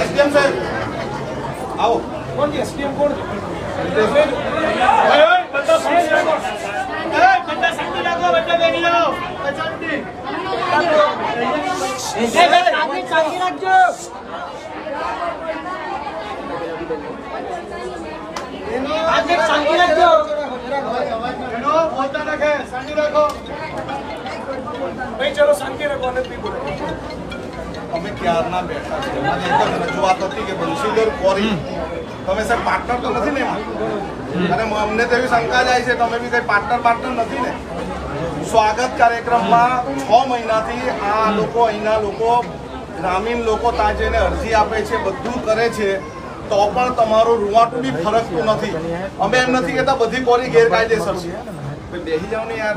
SDM sir आओ कौन जी SDM कौन ओए ओए बंदा सामने लगाओ ए बंदा सामने लगाओ बंदा बेनी लगाओ बच्चा उठी ए सर आगे चाकी रख जो आगे चाकी रख जो बोलता रखे सामने रखो ભાઈ ચલો શાંતિ રાખો અને બી બોલો. અમે ક્યારના બેઠા છે મને એક જ રજૂઆત હતી કે બંશીધર કોરી. તમે સાહેબ પાર્ટનર તો નથી ને અને અમને તો એવી શંકા જાય છે તમે બી સાહેબ પાર્ટનર પાર્ટનર નથી ને? સ્વાગત કાર્યક્રમમાં છ મહિનાથી આ લોકો અહીંના લોકો ગ્રામીણ લોકો ત્યાં જઈને અરજી આપે છે બધું કરે છે. તો પણ તમારું રૂવાટું બી ફરકતું નથી. અમે એમ નથી કહેતા બધી કોરી ગેરકાયદેસર છે. બેસી જાઓ ને યાર.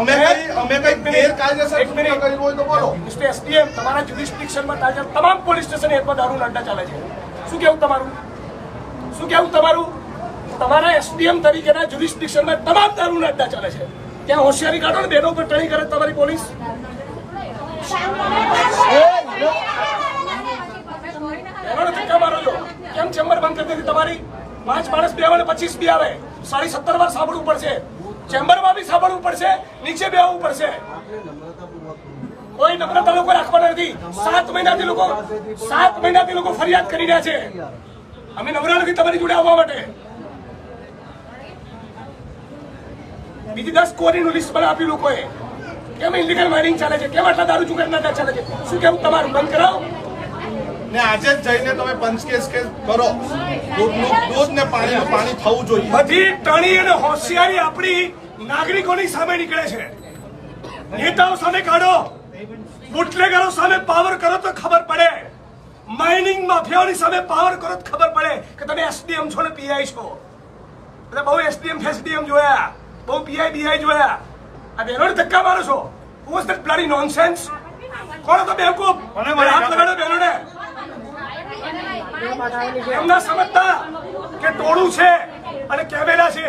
અમે કઈ અમે કઈ ગેરકાયદેસર કર્યું હોય તો બોલો. મિસ્ટર એસડીએમ તમારા જ્યુરિસ્ડિક્શનમાં તાજા તમામ પોલીસ સ્ટેશન હેઠળ દારૂ અડ્ડા ચાલે છે. શું કેવું તમારું? શું કેવું તમારું? તમારા એસડીએમ તરીકેના જ્યુરિસ્ડિક્શનમાં તમામ દારૂ અડ્ડા ચાલે છે. ત્યાં હોશિયારી કાઢો ને બેનો પર ટણી કરે તમારી પોલીસ. ધક્કા મારો છો. કેમ ચેમ્બર બંધ કરી દીધી તમારી? પાંચ માણસ બે આવે ને પચીસ બી આવે. સાડી સત્તર વાર સાંભળવું પડશે. ચેમ્બરમાં બી સાંભળવું પડશે નીચે બેહવું પડશે. કોઈ નમ્રતા લોકો રાખવાના નથી. સાત મહિનાથી લોકો સાત મહિનાથી લોકો ફરિયાદ કરી રહ્યા છે. અમે નમ્ર નથી તમારી જોડે આવવા માટે. બીજી દસ કોરીનું લિસ્ટ પણ આપ્યું લોકોએ. કેમ ઇલીગલ માઇનિંગ ચાલે છે? કેમ આટલા દારૂ ચુકાદના ચાલે છે? શું કેવું તમારું? બંધ કરાવો. ને આજે જ જઈને તમે પંચકેસ કેસ કરો. દૂધનું દૂધ ને પાણીનું પાણી થવું જોઈએ. બધી ટણી અને હોશિયારી આપણી નાગરિકોની સામે નીકળે છે. નેતાઓ સામે કાઢો. બુટલેગરો સામે પાવર કરો તો ખબર પડે. માઇનિંગ માફિયાઓની સામે પાવર કરો તો ખબર પડે કે તમે એસડીએમ છો ને પીઆઈ છો. એટલે બહુ એસડીએમ ફેસડીએમ જોયા. બહુ પીઆઈ બીઆઈ જોયા. આ બહેનોને ધક્કા મારો છો. વોઝ ધેટ બ્લડી નોનસેન્સ કોણ હતો બેવકૂફ હાથ લગાડો બહેનોને એમના સમજતા કે ટોળું છે અને કેમેરા છે.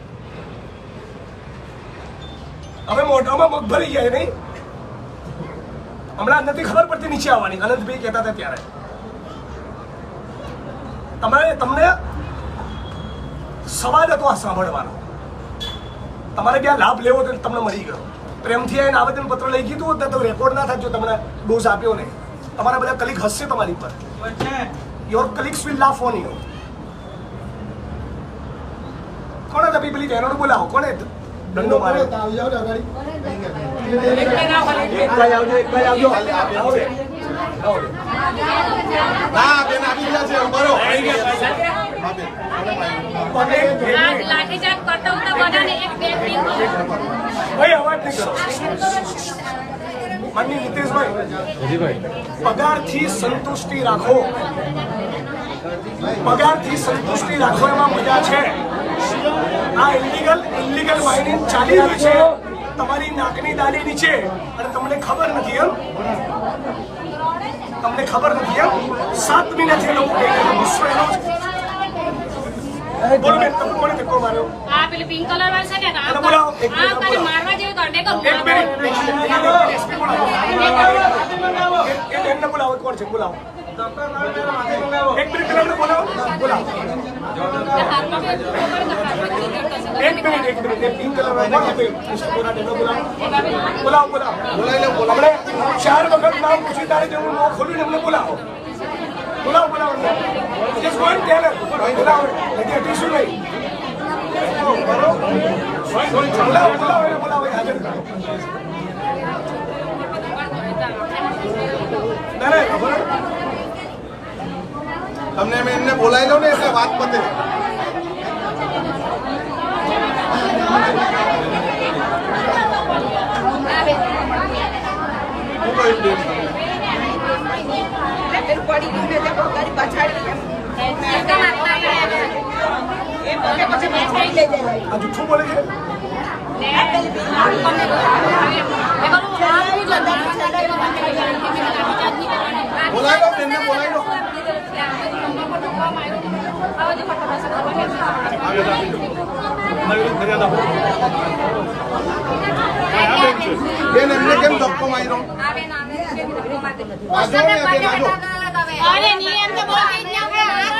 હવે મોઢામાં મગ ભરી ગયા નહીં? હમણાં નથી ખબર પડતી નીચે આવવાની. અનંતભાઈ કહેતા હતા ત્યારે. તમારે તમને સવાલ હતો આ સાંભળવાનો. તમારે ત્યાં લાભ લેવો તો તમને મળી ગયો. પ્રેમથી આવીને આવેદન પત્ર લઈ કીધું હોત તો રેકોર્ડ ના થાય જો તમને ડોઝ આપ્યો ને તમારા બધા કલીગ હસશે તમારી પર your colleagues will laugh on you કોણે દબી પેલી બહેનોને બોલાવો? કોણે દંડો આવો આવજો આવો બે. ના બેન આવી ગયા છે બરો લાઠીચાર્જ કરતા બધાને એક ભાઈ અવાજ નહીં કરો માનની નીતિશભાઈ પગારથી સંતુષ્ટિ રાખો પગારથી સંતુષ્ટિ રાખો એમાં મજા છે. આ ઇલીગલ ઇલીગલ માઇનિંગ ચાલી રહ્યું છે તમારી નાકની દાલી નીચે અને તમને ખબર નથી, એમ તમને ખબર નથી, એમ સાત મહિનાથી લોકો. ગુસ્સો એનો. બોલો બેન તમે કોને ધક્કો માર્યો? આ પેલી પિંક કલર વાળી છે ને એને આ બોલાવો, બોલાવો. મારવા જેવી કંડે કરું એક મિનિટ એ બેનને બોલાવો કોણ છે? બોલાવો. એક મિનિટ પેલા બોલાવો. બોલાવો. એક મિનિટ એક મિનિટ એ પિંક કલર વાળો કોણ છે મિસ્ટર બોલાવો બોલાવો. બોલાવો બોલાવો. બોલાવી લે બોલાવી હમણે ચાર વખત નામ પૂછી તારે જેવું મોં ખોલ્યું ને એમને બોલાવો. બોલાવો બોલાવો. જસ્ટ ગો એન્ડ ટેલ બોલાવો. હજી હટીશું નહીં? બોલાવો બોલાવો, એને બોલાવો હાજર કરો તમને એમને બોલાવી દઉં ને એટલે વાત પતે. એ પોતે પછી પછાડી લઈ જાય આ જૂઠું બોલે છે બોલાવી દઉં બેનને બોલાવી દઉં બેન એમને કેમ ધક્કો માર્યો આજો ને આ બેન આજો અરે નિયમ તો બહુ કઈ આપણે હાથ લગાવને ઉડેલું એમ મને અમારા ફરજના ભાગરૂપે તમે અંદર ફોર્સ કરતા હતા એટલે મેં તમને આપણે કશું કહી નથી તમે બી વિડીયો ઉતારતા તો જોઈ લો કદાચ તો કોને તમે જોરથી માર્યો ને આ બેન અમારો બી આ બેન પડે શું કરવા દેજો તમે ઊભી તો બોલું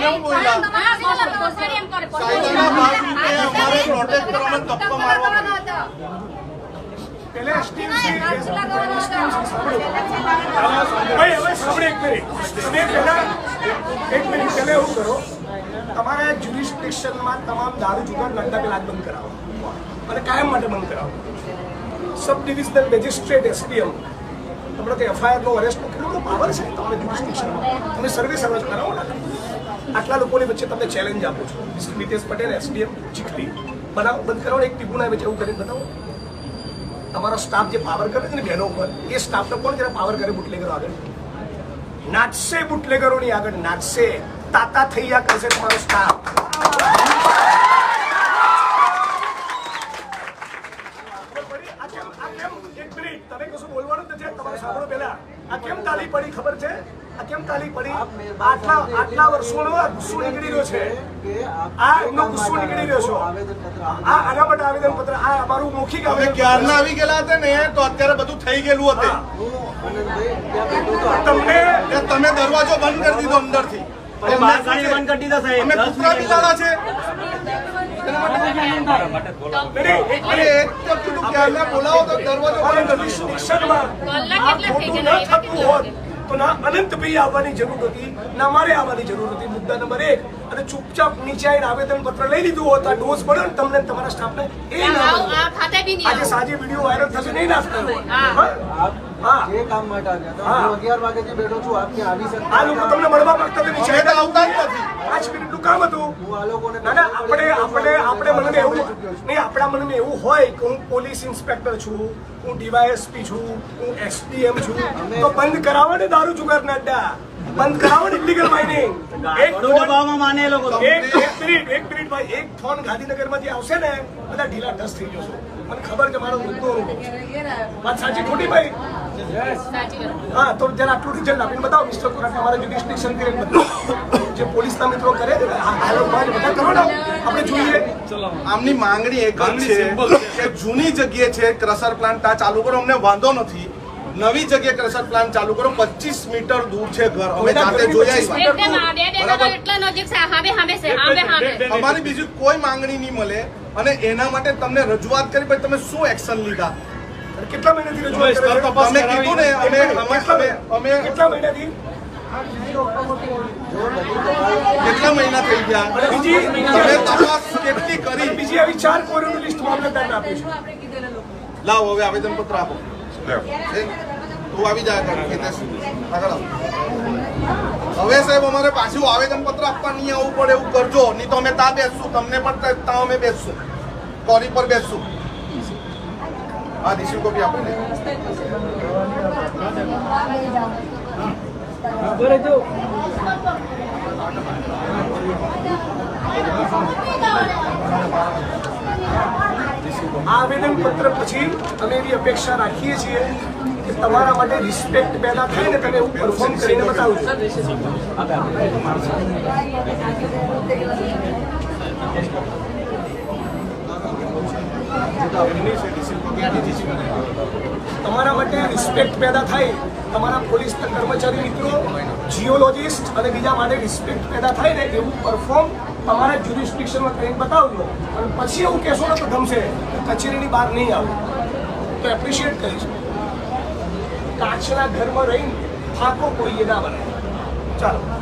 કેમ બોલ્યા? કાયદાના ભાગરૂપે અમારે પ્રોટેક્ટ કરવાનો ધક્કો મારવો પડ્યો પેલે STMC ભાઈ હવે સાંભળો એક મિનિટ. તમે પહેલા એક મિનિટ પહેલા એવું કરો. તમારા જ્યુરિસ્ડિક્શનમાં તમામ દારૂ જુગાર ધંધા પેલા બંધ કરાવો. અને કાયમ માટે બંધ કરાવો. સબ ડિવિઝનલ મેજિસ્ટ્રેટ એસડીએમ તમને તો એફઆઈઆરનો અરેસ્ટ કેટલો બધો પાવર છે તમે જ્યુરિસ્ડિક્શનમાં તમે સર્વે સર્વસ કરાવો ને. આટલા લોકોની વચ્ચે તમને ચેલેન્જ આપું છું. Mister Nitesh Patel SDM Chikhli. બનાવ બંધ કરાવો ને એક ટીપુના વચ્ચે એવું કરીને બતાવો. તમારો સ્ટાફ જે પાવર કરે છે ને બહેનો ઉપર, એ સ્ટાફનો કોણ જરા પાવર કરે બુટલેગરો આગળ? નાચશે બુટલેગરોની આગળ, નાચશે. તાતા થઈ ગયા કરશે તમારો સ્ટાફ આ કેમ આ કેમ એક મિનિટ તમે કશું બોલવાનું જ નથી તમારે સાંભળો પહેલા આ કેમ તાલી પડી ખબર છે આ કેમ તાલી પડી. આટલા આટલા વર્ષોનો આ ગુસ્સો નીકળી રહ્યો છે. આ એમનો ગુસ્સો નીકળી રહ્યો છે. આ આના માટે આવેદન પત્ર આ અમારું મૌખિક અમે આવેદન ક્યારના આવી ગયેલા હતા ને તો અત્યારે બધું થઈ ગયેલું હતું. તમને તમે દરવાજો બંધ કરી દીધો અંદરથી. થી બંધ કરી દીધા સાહેબ. અમે કૂતરા બિલાડા છે. અરે એક તો કીધું ક્યારના બોલાવો તો દરવાજો શિક્ષણમાં ખોટું ન થતું હોત. તો ના અનંતભાઈ આવવાની જરૂર હતી ના મારે આવવાની જરૂર હતી. મુદ્દા નંબર એક અને ચૂપચાપ નીચે આવીને આવેદન પત્ર લઈ લીધું હોત આ ડોઝ પડ્યો ને તમને તમારા સ્ટાફને એ ના આવ મળ્યો. આ ખાતે બી નહીં આજે સાંજે વીડિયો વાયરલ થશે નહીં નાખતા જે કામ માટે આવ્યા હતા હું અગિયાર વાગેથી બેઠો છું આપ આવી શકતા આ લોકો તમને મળવા માંગતા હતા નીચે આવતા જ નથી. પાંચ મિનિટનું કામ હતું. હું આ લોકોને ના ના આપણે આપણે આપણે મનમાં એવું નહીં આપણા મનમાં એવું હોય કે હું પોલીસ ઇન્સ્પેક્ટર છું હું ડીવાયએસપી છું હું એસડીએમ છું તો બંધ કરાવો ને દારૂ જુગારના અડ્ડા. બંધ કરાવો ને ઇલીગલ માઇનિંગ એક વડું દબાવમાં માને લોકો. એક એક મિનિટ એક મિનિટ ભાઈ એક ફોન ગાંધીનગરમાંથી આવશે ને બધા ઢીલા ઢસ થઈ જશો. મને ખબર કે મારો મુદ્દો. વાત સાચી ખોટી ભાઈ? હા તો જરા આટલું રિઝલ્ટ આપીને બતાવો મિસ્ટર કોરાટ અમારા જ્યુડિસ્ટિક્શનથી બતાવો જે પોલીસના મિત્રો કરે છે બધા કરો ને. આપણે જોઈએ. આમની માંગણી એક જ છે કે જૂની જગ્યાએ છે ક્રશર પ્લાન્ટ આ ચાલુ કરો અમને વાંધો નથી. નવી જગ્યાએ ક્રશર પ્લાન્ટ ચાલુ કરો. 25 મીટર દૂર છે ઘર. અમે જાતે જોઈ આવ્યા એકદમ આ બે બે એટલા નજીક છે. હામે હામે છે. હામે હામે. અમારી બીજી કોઈ માંગણી નહીં મળે. અને એના માટે તમને રજૂઆત કરી પછી તમે શું એક્શન લીધા? કેટલા મહિનાથી રજૂઆત? તમે કીધું ને અમે અમે કેટલા મહિનાથી? કેટલા મહિના થઈ ગયા? બીજી તમે તપાસ કેટલી કરી? બીજી આવી ચાર કોરોના લિસ્ટ મામલતદારને આપીશું. લાવો હવે આવેદન પત્ર આપો. તું આવી જા હવે સાહેબ અમારે પાછું આવેદન પત્ર આવવું પડે એવું કરજો નહીં તો અમે ત્યાં બેસશું તમને પણ ત્યાં- અમે બેસશું કોરી પર બેસશું હા રિસીવ કોપી આપો આ આવેદન પત્ર પછી અમે એવી અપેક્ષા રાખીએ છીએ કે તમારા માટે રિસ્પેક્ટ પેદા થાય ને તમે એવું પરફોર્મ કરીને બતાવજો તમારા માટે રિસ્પેક્ટ પેદા થાય. તમારા પોલીસ કર્મચારી મિત્રો જીઓલોજિસ્ટ અને બીજા માટે રિસ્પેક્ટ પેદા થાય ને એવું પરફોર્મ તમારા જ્યુરિસ્ટિક્શનમાં કરીને બતાવજો. અને પછી એવું કહેશો ને તો ગમશે. કચેરીની બહાર નહીં આવું. તો એપ્રિશિએટ કરીશ. કાચના ઘરમાં રહીને થાકો કોઈએ ના બને ચાલો.